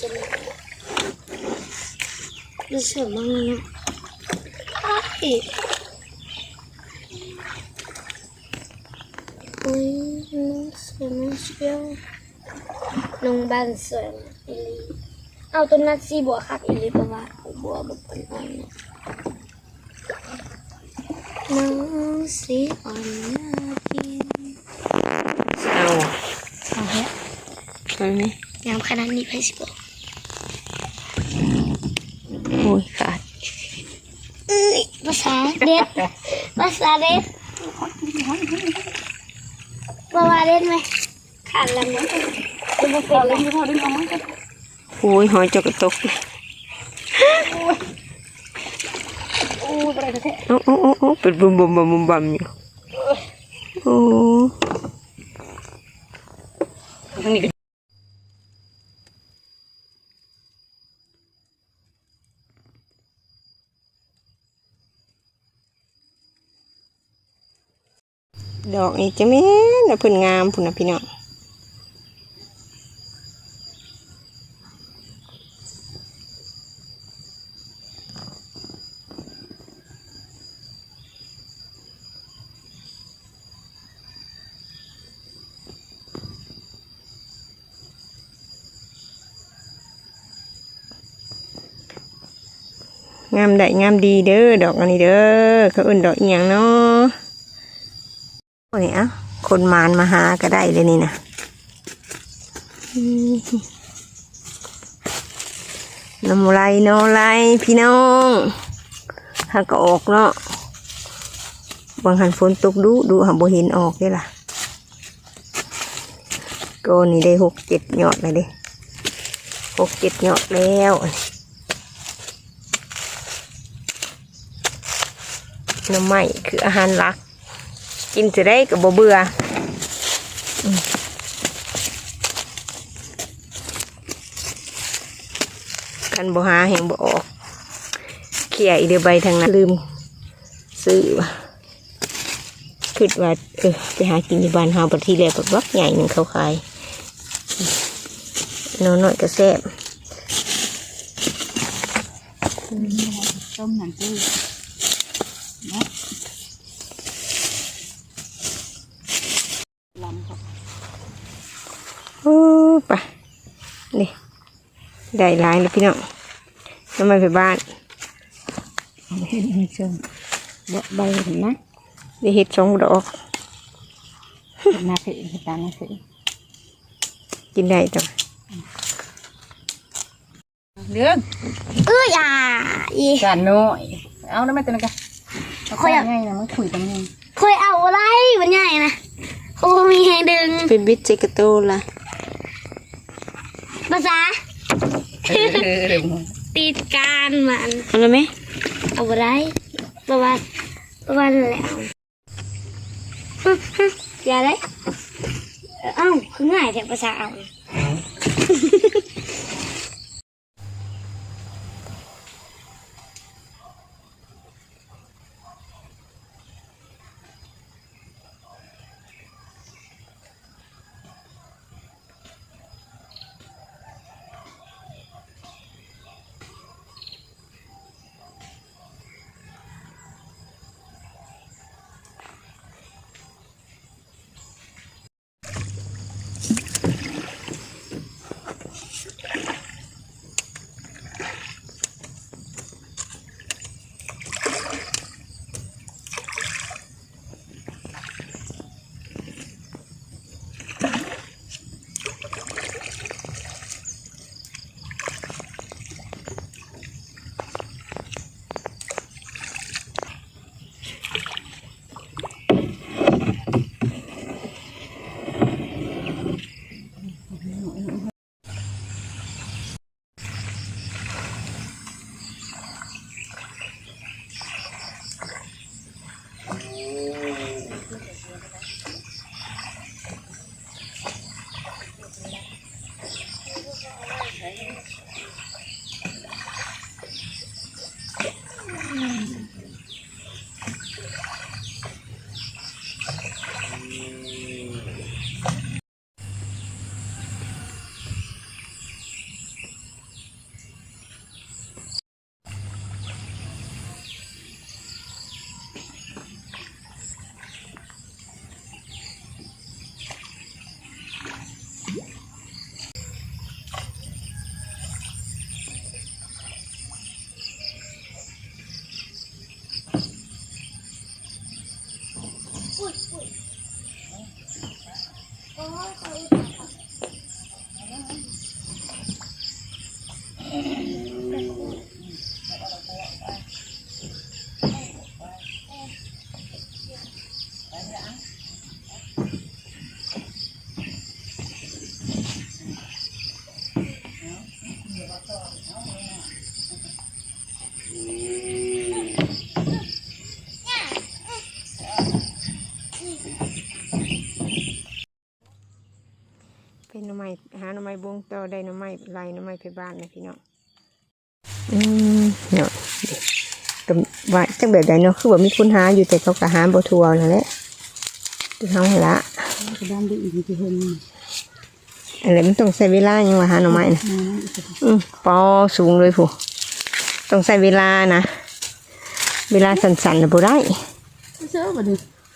ตัวจะมารู้สึกบ้างนะอ้ายอุ้ยน้องสวยน้องเชียวน้องบ้านสวยนะอีลีเอาต้นนัดซีบัวคักอีลีเพระว่าบัวแบบอ่อนๆเนี่ยน้องสีอ่อนน่ากินเอาเอาเถอะอันนี้งามขนาดนี้ไพ่สิบอก โอ้ยขาด เอ้ยภาษา เด็ดภาษาเด็ดว่าว่าเด็ดไหมขาดลำนี้จะมาเป็นอะไรโอ้ยหอยจกกระตกเลยอู้อะไรกันแท้โอ้โอ้โอ้โอ้เป็นบุมบุมบุมบุมบัมอยู่โอ้ ดอกนี้จะแม่นนะเพิ่นงามพุ่นนะพี่น้องงามได้งามดีเด้อดอกอันนี้เด้อเขาเอื่นดอกอีหยังเนาะ โอ้ยเอะคนมานมาหาก็ได้เลยนี่นะอืมน้ำไรโนไรพี่น้องหากก็ออกเนาะบางหันฝนตกดูดูหาบ่เห็นออกได้ล่ะก็นี่ได้หกเจ็ดยอดเลยด้หกเจ็ดยอดแล้วน้ำไม้คืออาหารหลัก กินจะได้กับบ่เบื่อกันบ่หาแห่งบ่ออก เขี่ยอีเดือใบทางนั้นลืม ซื้อคิดว่าเออไปหากินที่บ้านเฮาปทีแรกแบบวักใหญ่หนึ่งเขาขายน้อยๆก็แซ่บต้มนั่นคือำครับ โอ้ไปนี่ ได้หลายเลยพี่น้องน้ำมันไปบ้านเห็นไหมเชิงเบะใบเห็นนะได้เห็ดสองดอกเห็นหน้าเพเห็นตาหน้าเพกินได้จ้ะเรื่องเอ้ยอะอีจานน้อยเอาแล้วไม่เป็นไรกันค่อยเอาง่ายนะมันคุยกันยังเคยเอาอะไรมันใหญ่นะโอ้มีแหงดึงเป็นบิดเจกระโตละภาษาเออเร็ว ติดการมันเอาละไหมเอาอะไรประวัติประวัติแล้วฮึ่มฮึ่มอย่าเลยเอ้าคือง่ายแต่ภาษาเอา หาหน่อไม้บงต่อได้น่อไม้ไรหน่อไม้ไปบ้านนะพี่น้องอืมเนาะก็ว่าจังแบบใดเนาะคือว่ามีคนหาอยู่แต่เขาก็หาบ่ทัวนั่นแหละคือเฮาหั่นละกระดานได้อีกที่เห็นนี่อะไรมันต้องใช้เวลายังว่าหาหน่อไม้นะอืมปอสูงเลยผู้ต้องใช้เวลานะ เวลาสั้นๆน่ะบ่ได้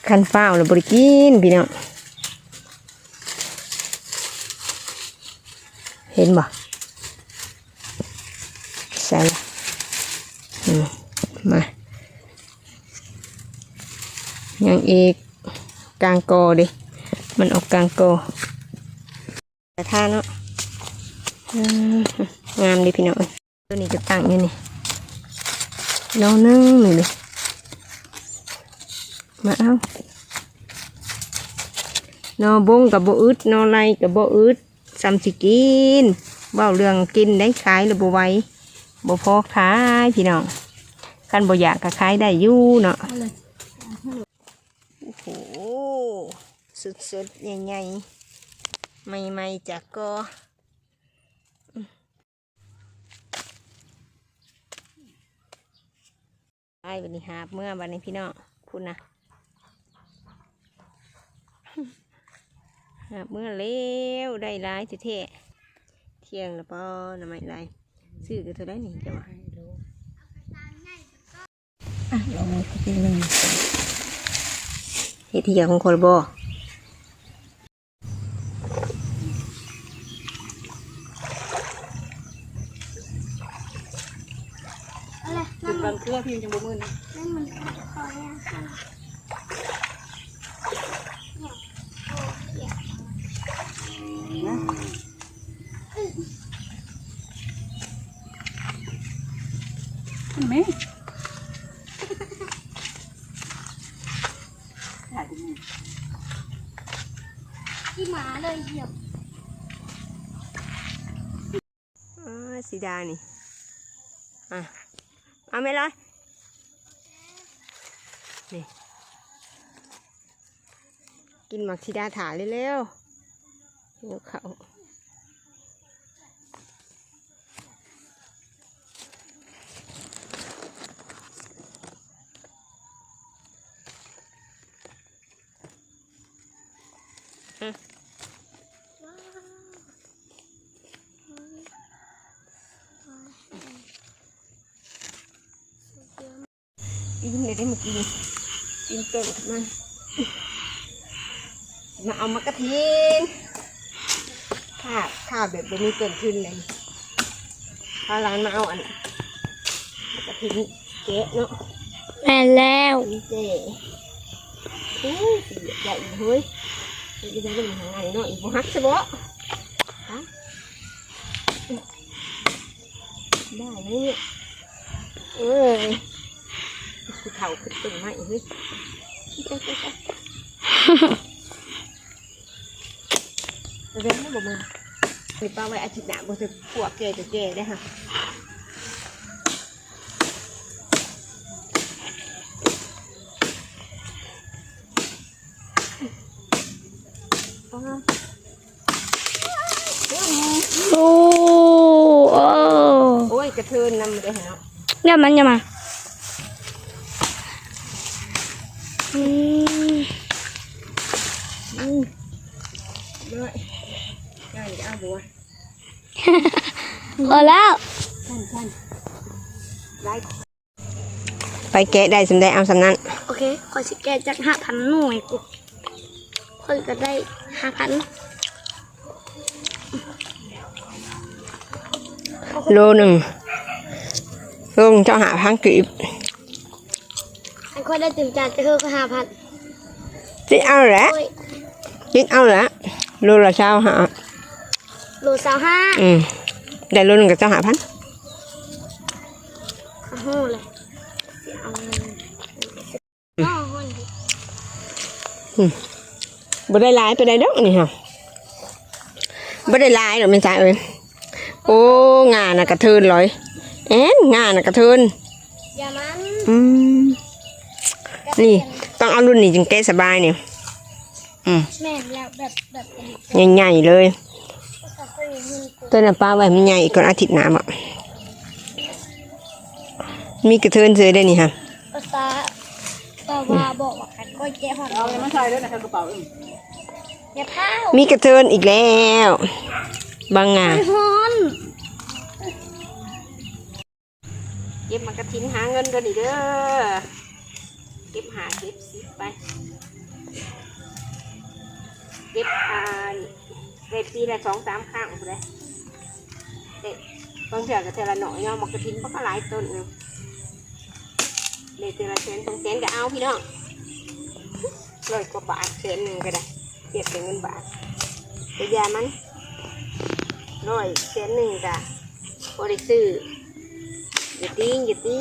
คันฟ้าวน่ะบ่ได้กินพี่น้อง ห็นบ่ใส่ละอืมมายังอีกกลางโกดิ มันออกกลางโกแต่ท่าเนาะงามดิพี่น้องเอ้ยตัวนี้จะตั้งอยู่นี่น้องนึงหนึ่งดิมาเอานอบงกับโบอึดนอไรกับโบอึด ซ้ำสิกินเบ้าเรื่องกินได้ขายหรือบ่ไหว้บ่พอขายพี่น้องคันบ่อยากก็ขายได้อยู่เนาะเอาเลยโอ้โหสุดๆใหญ่ๆใหม่ๆจากก็อืมไปวันนี้หาบเมื่อวันนี้พี่น้องคุณนะ หาบเมื่อเร็วได้ร้ายเท่ๆเที่ยงแล้วปอน้ำไม่ไรซื้อกันเท่าไรนี่จะว่าอะลองอีกทีหนึ่งเฮ็ดที่อยากของคนบ่อะไรจุดบางเครือพี่ยังบ่มือนะนั่นมันคอยอะค่ะ เห็นไหมถ่ายดูนี่ ที่หมาเลยเหยียบ อ๋อสีดานี่ อะ เอาไม่ร้อยนี่ กินหมักสีดาถาเร็วๆเดี๋ยวเขาวกินเลยได้มา กินกินต้นมันมาเอามากระทินข้าข้าแบบบ่มีต้นทุนเลยพาร้านมาเอาอันมากระทินเจ๊เนาะแม่แล้วนี่เจ๊โอ้ยสีใหญ่เฮ้ยจะได้เป็นหางไงเนาะอีกบ่ฮักใช่บ่ฮะได้ไหมเนี่ยเอ้ย คือเข่าขึ้นตึงไหมเฮ้ยเร็วนะบ่มามีป้าไว้อาทิตย์หน้าบ่จะพวกแกจะแกได้ค่ะโอ้โอ้โอ้ยกระเทินนำมาเลยเนาะอย่ามันอย่ามา อืมด้วยได้จะเอาบัวพอแล้วท่านท่านได้ไปแกะได้สำได้เอาสำนั้น โอเคคอยสิแกจากห้าพันหน่วยกูคอยก็ได้ห้าพันโลหนึ่งโลหนึ่งเจ้าหาพังกีบ อันคอยได้ตื่นจากจะคือก็ห้าพันจิเอาแหละโอ้ยจิเอาแหละโลละเช้าหาโลสาวห้าอืมได้โลหนึ่งกับเจ้าหาพันโอ้โหเลยสิเอาเงินอ๋อคนดิบ่ได้หลายไปได้ดอกนี่ค่ะบ่ได้หลายหรอกแม่จ๋าเอ้ยโอ้งานน่ะกระเทินเลยเอ็นงานน่ะกระเทินอย่ามันอืม นี่ ต้องเอารุ่นนี้จึงแก้สบายเนี่ยอืมแม่นแล้วแบบแบบเป็นใหญ่ๆเลยแเงินกูตัวน่ะป้าไว้มันใหญ่ก่อนอาทิตย์หน้าบ่มีกระเทินเจอได้นี่ค่ะภาษาป้าว่าบอกว่ากันก้อยแก้หอดเอาเลยมาใส่ด้วยนะครับกระเป๋าเองอย่าเท้ามีกระเทินอีกแล้ว บางงาฮอนเก็บมากระถินหาเงินกันอีกเด้อ เก็บหาเก็บสิไป เก็บอ่าได้ปีละสองสามครั้งเลยเด็ดบางเถื่อก็เทอละหน่อยเนาะมากระถินเพราะก็หลายต้นเนาะเด็ดเทอละแสนสองแสนก็เอาพี่น้องร้อยกว่าบาทแสนหนึ่งก็ได้เก็บเป็นเงินบาทแต่ยามันร้อยแสนหนึ่งก็พอได้ซื้ออย่าติ้งอย่าติ้ง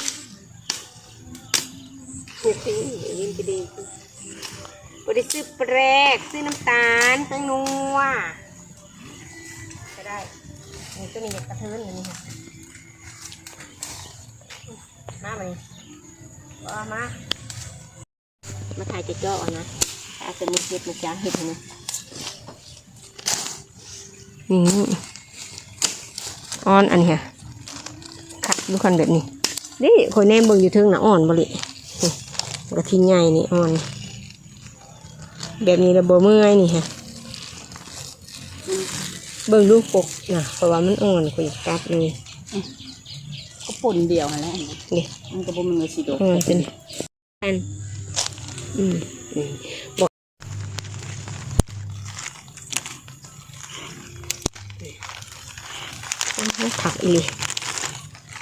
อย่าติ้อย่ายิ้มจะดีบริซื้อแปรกซื้อน้ำตาลซื้อนัวก็ได้นี่ก็มีอยากกระเทินอย่างนี้ค่ะมามานี่ว่ามา มาถ่ายจะเจาะนะอาจจะมีเห็ดมาจ้าเห็ดนะนี่ออนอันนี้ค่ะคักดูคันแบบนี้นี่คอยแนมเบิ่งอยู่เทิงนะอ่อนบ่ลิ กระทิงใหญ่นี่อ่อน แบบนี้ระเบเมื่อยนี่ฮะเบิ่งลูกปกนะเพราะว่ามันอ่อนคอยกัดเลยก็ปุ่นเดียวนั่นแหละนี่มันก็บ่มันเลยสิโดอ่อนเป็นอันอืมนี่บอกนี่ผักอีหลี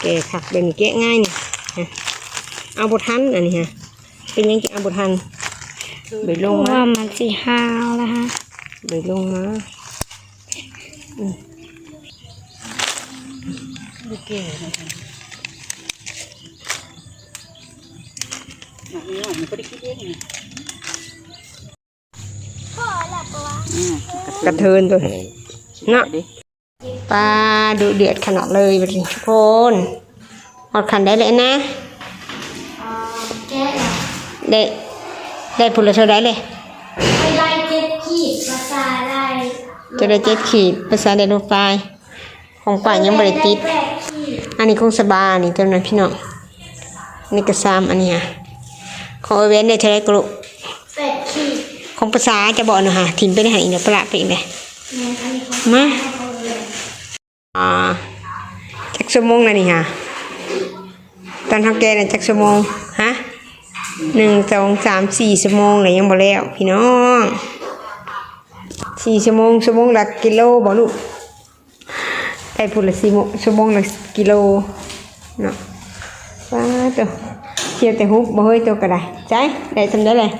แกะผักเป็นแกะง่ายนี่ฮะเอาบทันอันนี้ฮะ เป็นยังไงเอาบทันไปลงมาว่ามันสีห้าวแล้วฮะไปลงมาดูเก๋นะครับหนักนี้มันก็ได้คิดเองนะพ่อหลับปะวะอืมกระเทินตัวนี้เนาะดิปลาดูเดือดขนาดเลยไปทุกคนหอดขันได้เลยนะอ่าแก้ละ ได้ได้ผลละเท่าได้เลยไปไล่เจ็ดขีดภาษาไล่จะได้เจ็ดขีดภาษาไดโนไฟล์ของป่ายังบริติดแปดขีดอันนี้คงสบายนี่ตัวนั้นพี่น้องอันนี่ก็ซ้ำอันนี้ค่ะของเอเวนได้เท่าไรกรุแปดขีดของภาษาจะบอกหนะฮะทิมไปได้หาอีกแล้วประหลาดไปอีกเลยเนี่ยอันนี้ของมาเขาเลยอ่าจักชั่วโมงนะนี่ฮะตอนทำแกน่ะจักชั่วโมงฮะ หนึ่งสองสามสี่ชั่วโมงเลยยังบ่แล้วพี่น้องสี่ชั่วโมงชั่วโมงละกิโลบ่ลูกไปพูดละสี่โมงชั่วโมงละกิโลเนาะว้าตัวเชียวแต่ฮุบบ่เฮ้ยตัวก็ได้ใจได้ทำได้เลย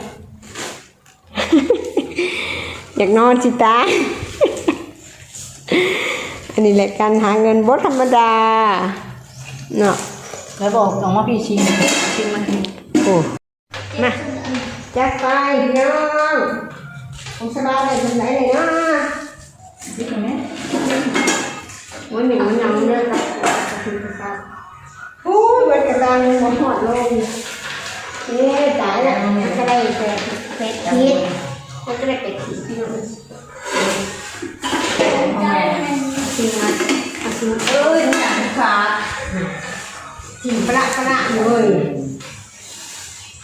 อยากนอนสิตา อันนี้แหละการหาเงินบ่ธรรมดาเนาะแล้วบอกน้องว่าพี่ชิมชิมมันโอ้ มาจัดไปพี่น้องผมสบายเลยเป็นไรเลยเนาะชิมไหมวันหนึ่งมันยังเลิกกับคุณครับโอ้ยวันกระตังบ่หอดลงนี่ตายแล้วมันก็ได้แต่เป็ดคิดมันก็ได้เป็ดคิดพี่น้องจริงนะเอาจริงเอ้ยขาดกินปลาปลาเลยเกี่ยวอะกินปลาเพื่อพี่อยู่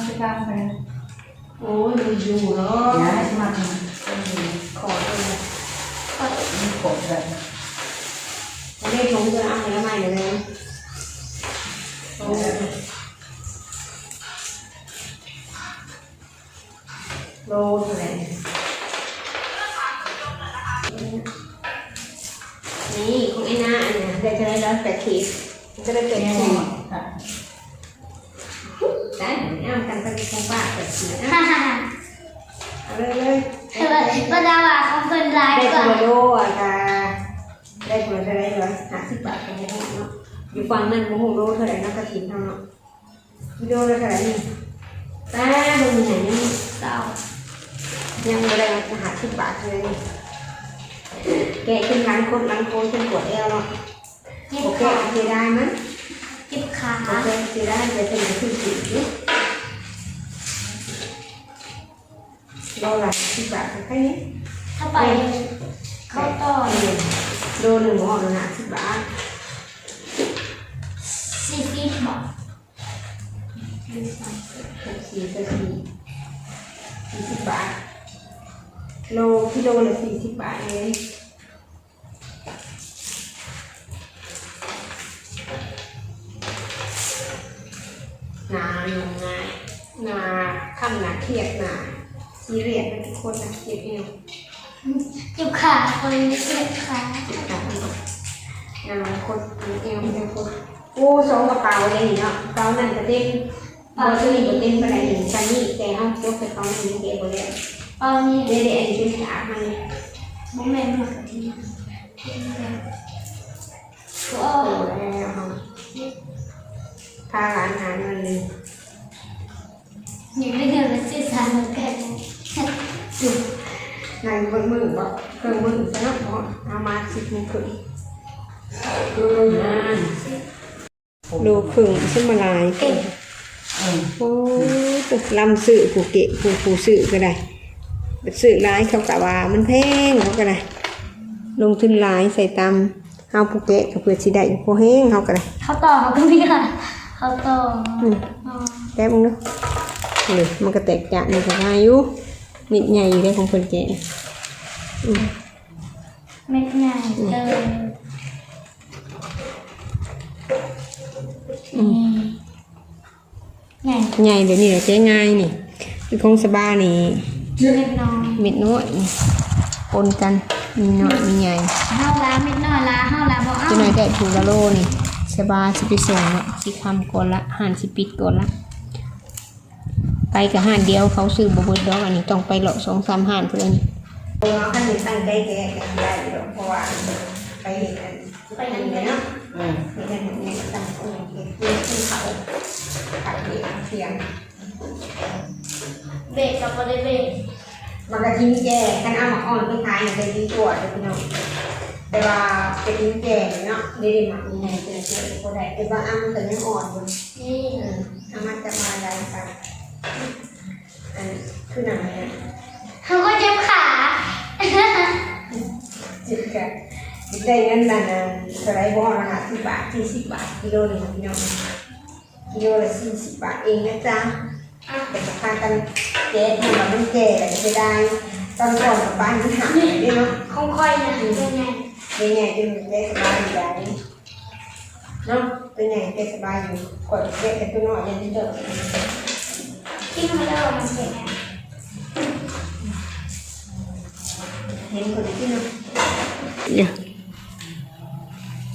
รงนั้นแล้วก็แก้มันอืมรออยู่กินปลาไปปลามาหลายกินปลาไปปลามาอยู่ขอบภาษามาเลยเดี๋ยวชิมนะมาไปกลางไปโอ้ยมันอยู่เนาะอย่าให้มาทขอเลยำมีขบแบบไม่ได้ชงจะเอาอะไรใหม่เลยโอ้โลเท่าไหร่นี่ของไอ้น้าอันเนี้ยได้เท่าไหรแล้วแปดขีดมันก็ได้แปดแม่ขีด ค่ะ ได้เอา กันไปของป้าแปดขีดฮ่านะฮ่าฮ่าเอาเลยเลยเธอป้าดาวอะเขาเป็นลายได้ก่คอนนละโลอะค่ะได้คนละอยู่ฝั่งนั้นโมโหโลเท่าไหร่นักกระถินทำเนาะกิโลละเท่าไหร่นี่แต่บนไหนยังเก้ายังไม่ได้มาหาสิบบาทเลย แกะขึ้นร้านคนร้านโคนจนปวดเอวเนาะเจ็บโอเคขาเสียดายมั้ย เจ็บขา โอเคเสียดายเลยเป็นขึ้นสิบ โลละสิบบาทแค่นี้ถ้าไปเข้าต่อโลหนึ่งหม้อละสิบบาทสี่สิบบาทหกสี่สี่สี่สิบบาทโลกิโลละสี่สิบบาทเองนาลงง่ายนาคำนาเครียดนา ซีเรียสเป็นคนนะเจ็บเอวเจ็บขาคนนี้เจ็บขาเจ็บขานาคนเอวเป็นคนโอ้สองกระเป๋าเลยนี่เนาะกระเป๋านั่นก็เต็มพอซื้อนี่ก็เต็มไปไหนหนึ่งชั้นนี่แต่ห้องยกไปเขาหนึ่งเก็บไว้แล้วเปล่านี่เด็ดๆอันนี้เป็นขามันโมเมนต์หมดที่โอ้โตแล้วค่ะพาหลานหาเงินเลยยังไม่เดินมาสื่อสารเหมือนกั นนายเบิ่งมือบ่เครื่องมือซะเนาะบ่เอามาสิบโมงครึ่งดูงานดูครึ่งสมาลายเก่งโอ้ตกลำสื่อผู้เกะผู้ผู้สื่อก็ได้สื่อร้ายเขากะว่ามันแพงเขาก็ได้ลงทุนหลายใส่ตามเฮาผู้เกะก็เพื่อสิได้พอแห้งเขาก็ได้เขาต่อเขาก็มีค่ะเขาต่ออืมอ๋อแป๊บนึงเนาะนี่มันก็แตกจากนี่ก็ง่ายอยู่ นิดใหญ่อยู่ได้ของคนแก่อืมเม็ดใหญ่เอออืมใหญ่ใหญ่เดี๋ยวนี้แหละใช้ง่ายนี่คือของสบานี่เม็ดน้อยเม็ดน้อยนี่ปนกันมีน้อยมีใหญ่ห้าวลาเม็ดน้อยลาห้าวลาบอกเอ้าจะหน่อยได้ถูกละโลนี่สบาสิไปส่งเนาะสิคำก่อนละหันสิปิดก่อนละ ไปกับหันเดียวเขาซื้อบเบิดดอกอันนี้ต้องไปเลาะสองสามหันเพื่อนเราขั้นนี้ตั้งใจแกะกันได้เพราะว่าไปเห็นอันไปไหนกันเนาะอืมเห็นอันนี้ตั้งโอ้ยเห็นเพื่อนขึ้นเขาขัดเสียงเสียงเบรกกับบ่ได้เบรกมันก็ทิ้งแก่กันเอามาอ่อนไปขายอย่างเป็นดีกว่าเด้อพี่น้องแต่ว่าเป็นทิ้งแก่เนาะได้ได้หมักยังไงเจอเจอก็ได้แต่ว่าอ้ำมันก็ยังอ่อนอยู่นี่เออเอามันจะมาอะไรกันอัน คือหนังเนี่ยเขาก็เจ็บขาจิตกันจิตได้เงินนั่นน่ะสไลด์บอลนะคะสิบบาทสี่สิบบาทกิโลหนึ่งพี่น้องกิโลละสี่สิบบาทเองนะจ๊ะแต่จะพากันแก่ทำแบบมันแก่จะได้ตอนก่อนกับบ้านที่หาเนี่ยเนาะค่อยๆนะเป็นไงเป็นไงเป็นได้สบายอยู่ได้เนาะเป็นไงได้สบายอยู่กดเด็กแต่ตัวน้อยยังไม่เจอ ที่มันเริ่มมันเป็นไงเห็นคนที่เนาะ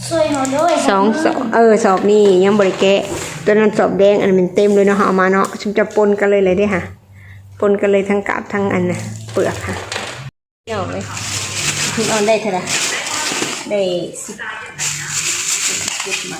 ช่วยเขาด้วยสองสอบเออสอบนี่ยังบริแกะตัวนั้นสอบแดงอันนั้นมันเต็มเลยเนาะเอามาเนาะฉันจะปนกันเลยเลยเด้ค่ะ ปนกันเลยทั้งกาบทั้งอันน่ะเปลือกค่ะเดี๋ยวเลยคุณออนได้เท่าไหร่ได้สิบสิบมา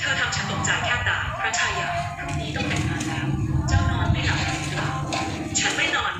เธอทำฉันตกใจแค่ตายพระชายาพรุ่งนี้ต้องแต่งงานแล้ว เจ้านอนไม่หลับหรือเปล่าฉันไม่นอน